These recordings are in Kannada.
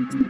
Mm-hmm.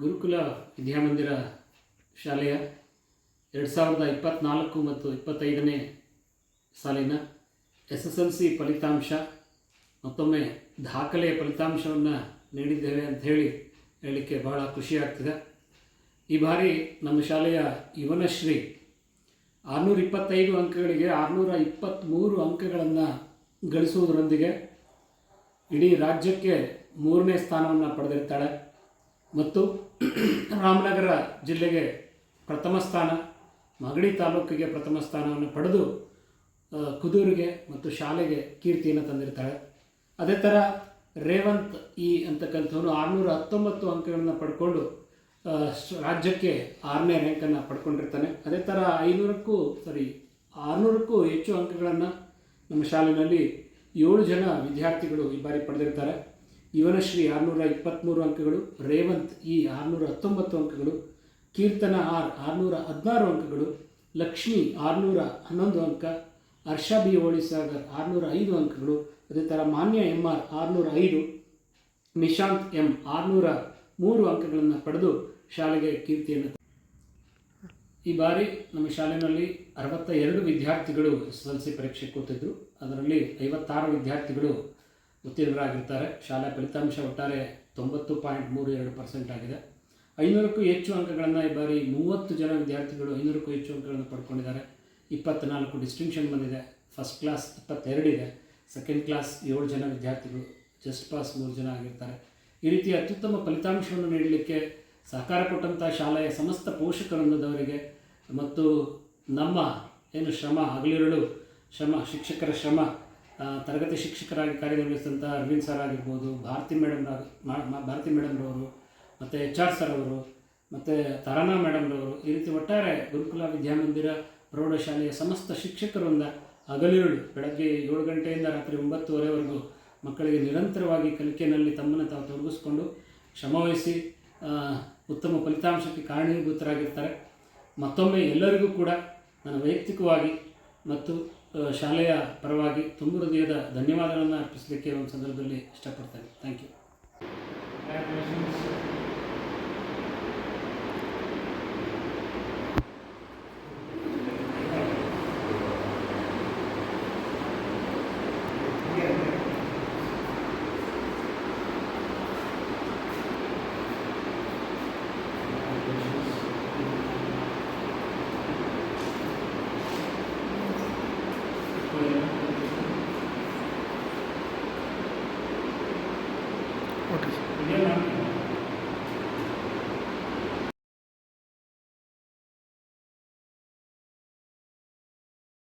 ಗುರುಕುಲ ವಿದ್ಯಾಮಂದಿರ ಶಾಲೆಯ ಎರಡು ಸಾವಿರದ ಇಪ್ಪತ್ನಾಲ್ಕು ಮತ್ತು ಇಪ್ಪತ್ತೈದನೇ ಸಾಲಿನ ಎಸ್ ಎಸ್ ಎಲ್ ಸಿ ಫಲಿತಾಂಶ. ಮತ್ತೊಮ್ಮೆ ದಾಖಲೆಯ ಫಲಿತಾಂಶವನ್ನು ನೀಡಿದ್ದೇವೆ ಅಂತ ಹೇಳಿ ಹೇಳಲಿಕ್ಕೆ ಬಹಳ ಖುಷಿಯಾಗ್ತಿದೆ. ಈ ಬಾರಿ ನಮ್ಮ ಶಾಲೆಯ ಯುವನಶ್ರೀ ಆರುನೂರ ಇಪ್ಪತ್ತೈದು ಅಂಕಗಳಿಗೆ ಆರುನೂರ ಇಪ್ಪತ್ತ್ಮೂರು ಅಂಕಗಳನ್ನು ಗಳಿಸುವುದರೊಂದಿಗೆ ಇಡೀ ರಾಜ್ಯಕ್ಕೆ ಮೂರನೇ ಸ್ಥಾನವನ್ನು ಪಡೆದಿರ್ತಾಳೆ. ಮತ್ತು ರಾಮನಗರ ಜಿಲ್ಲೆಗೆ ಪ್ರಥಮ ಸ್ಥಾನ, ಮಾಗಡಿ ತಾಲೂಕಿಗೆ ಪ್ರಥಮ ಸ್ಥಾನವನ್ನು ಪಡೆದು ಕುದೂರಿಗೆ ಮತ್ತು ಶಾಲೆಗೆ ಕೀರ್ತಿಯನ್ನು ತಂದಿರ್ತಾಳೆ. ಅದೇ ಥರ ರೇವಂತ್ ಇ ಅಂತಕ್ಕಂಥವನು ಆರುನೂರ ಹತ್ತೊಂಬತ್ತು ಅಂಕಗಳನ್ನು ಪಡ್ಕೊಂಡು ರಾಜ್ಯಕ್ಕೆ ಆರನೇ ರ್ಯಾಂಕನ್ನು ಪಡ್ಕೊಂಡಿರ್ತಾನೆ. ಅದೇ ಥರ ಐನೂರಕ್ಕೂ ಸಾರಿ ಆರುನೂರಕ್ಕೂ ಹೆಚ್ಚು ಅಂಕಗಳನ್ನು ನಮ್ಮ ಶಾಲೆಯಲ್ಲಿ ಏಳು ಜನ ವಿದ್ಯಾರ್ಥಿಗಳು ಈ ಬಾರಿ ಪಡೆದಿರ್ತಾರೆ. ಯುವನಶ್ರೀ ಆರುನೂರ ಇಪ್ಪತ್ತ್ಮೂರು ಅಂಕಗಳು, ರೇವಂತ್ ಇ ಆರುನೂರ ಹತ್ತೊಂಬತ್ತು ಅಂಕಗಳು, ಕೀರ್ತನ ಆರ್ ಆರುನೂರ ಹದಿನಾರು ಅಂಕಗಳು, ಲಕ್ಷ್ಮಿ ಆರುನೂರ ಹನ್ನೊಂದು ಅಂಕ, ಹರ್ಷ ಬಿ ಹೋಳಿಸಾಗರ್ ಆರುನೂರ ಐದು ಅಂಕಗಳು, ಅದೇ ಥರ ಮಾನ್ಯ ಎಂ ಆರ್ ಆರುನೂರ ಐದು, ನಿಶಾಂತ್ ಎಂ ಆರುನೂರ ಮೂರು ಅಂಕಗಳನ್ನು ಪಡೆದು ಶಾಲೆಗೆ ಕೀರ್ತಿಯನ್ನು ಈ ಬಾರಿ ನಮ್ಮ ಶಾಲೆಯಲ್ಲಿ ಅರವತ್ತ ಎರಡು ವಿದ್ಯಾರ್ಥಿಗಳು ಎಸ್ ಎಲ್ ಸಿ ಪರೀಕ್ಷೆ ಕೂತಿದ್ರು ಅದರಲ್ಲಿ ಐವತ್ತಾರು ವಿದ್ಯಾರ್ಥಿಗಳು ಉತ್ತೀರ್ಣರಾಗಿರ್ತಾರೆ. ಶಾಲಾ ಫಲಿತಾಂಶ ಒಟ್ಟಾರೆ ತೊಂಬತ್ತು ಪಾಯಿಂಟ್ ಮೂರು ಎರಡು ಪರ್ಸೆಂಟ್ ಆಗಿದೆ. ಐನೂರಕ್ಕೂ ಹೆಚ್ಚು ಅಂಕಗಳನ್ನು ಈ ಬಾರಿ ಮೂವತ್ತು ಜನ ವಿದ್ಯಾರ್ಥಿಗಳು ಐನೂರಕ್ಕೂ ಹೆಚ್ಚು ಅಂಕಗಳನ್ನು ಪಡ್ಕೊಂಡಿದ್ದಾರೆ. ಇಪ್ಪತ್ತ್ನಾಲ್ಕು ಡಿಸ್ಟಿಂಕ್ಷನ್ ಬಂದಿದೆ. ಫಸ್ಟ್ ಕ್ಲಾಸ್ ಇಪ್ಪತ್ತೆರಡಿದೆ ಸೆಕೆಂಡ್ ಕ್ಲಾಸ್ ಏಳು ಜನ ವಿದ್ಯಾರ್ಥಿಗಳು ಜಸ್ಟ್ ಪಾಸ್ ಮೂರು ಜನ ಆಗಿರ್ತಾರೆ. ಈ ರೀತಿ ಅತ್ಯುತ್ತಮ ಫಲಿತಾಂಶವನ್ನು ನೀಡಲಿಕ್ಕೆ ಸಹಕಾರ ಕೊಟ್ಟಂಥ ಶಾಲೆಯ ಸಮಸ್ತ ಪೋಷಕರೊಂದದವರಿಗೆ ಮತ್ತು ನಮ್ಮ ಏನು ಶ್ರಮ ಹಗಲಿರುಳು, ಶ್ರಮ, ಶಿಕ್ಷಕರ ಶ್ರಮ ತರಗತಿ ಶಿಕ್ಷಕರಾಗಿ ಕಾರ್ಯನಿರ್ವಹಿಸಿದಂಥ ಅರವಿಂದ್ ಸರ್ ಆಗಿರ್ಬೋದು, ಭಾರತಿ ಮೇಡಮ್ ಭಾರತಿ ಮೇಡಮ್ರವರು ಮತ್ತು ಎಚ್ ಆರ್ ಸರ್ ಅವರು ಮತ್ತು ತರಾನಾ ಮೇಡಮ್ರವರು ಈ ರೀತಿ ಒಟ್ಟಾರೆ ಗುರುಕುಲ ವಿದ್ಯಾಮಂದಿರ ಪ್ರೌಢಶಾಲೆಯ ಸಮಸ್ತ ಶಿಕ್ಷಕರಿಂದ ಹಗಲಿರುಳು. ಬೆಳಗ್ಗೆ ಏಳು ಗಂಟೆಯಿಂದ ರಾತ್ರಿ ಒಂಬತ್ತುವರೆವರೆಗೂ ಮಕ್ಕಳಿಗೆ ನಿರಂತರವಾಗಿ ಕಲಿಕೆಯಲ್ಲಿ ತಮ್ಮನ್ನು ತಾವು ತೊಡಗಿಸ್ಕೊಂಡು ಶ್ರಮವಹಿಸಿ ಉತ್ತಮ ಫಲಿತಾಂಶಕ್ಕೆ ಕಾರಣೀಭೂತರಾಗಿರ್ತಾರೆ. ಮತ್ತೊಮ್ಮೆ ಎಲ್ಲರಿಗೂ ಕೂಡ ನನ್ನ ವೈಯಕ್ತಿಕವಾಗಿ ಮತ್ತು ಶಾಲೆಯ ಪರವಾಗಿ ತುಂಬ ಹೃದಯದ ಧನ್ಯವಾದಗಳನ್ನು ಅರ್ಪಿಸಲಿಕ್ಕೆ ಒಂದು ಸಂದರ್ಭದಲ್ಲಿ ಇಷ್ಟಪಡ್ತೇನೆ. Thank you.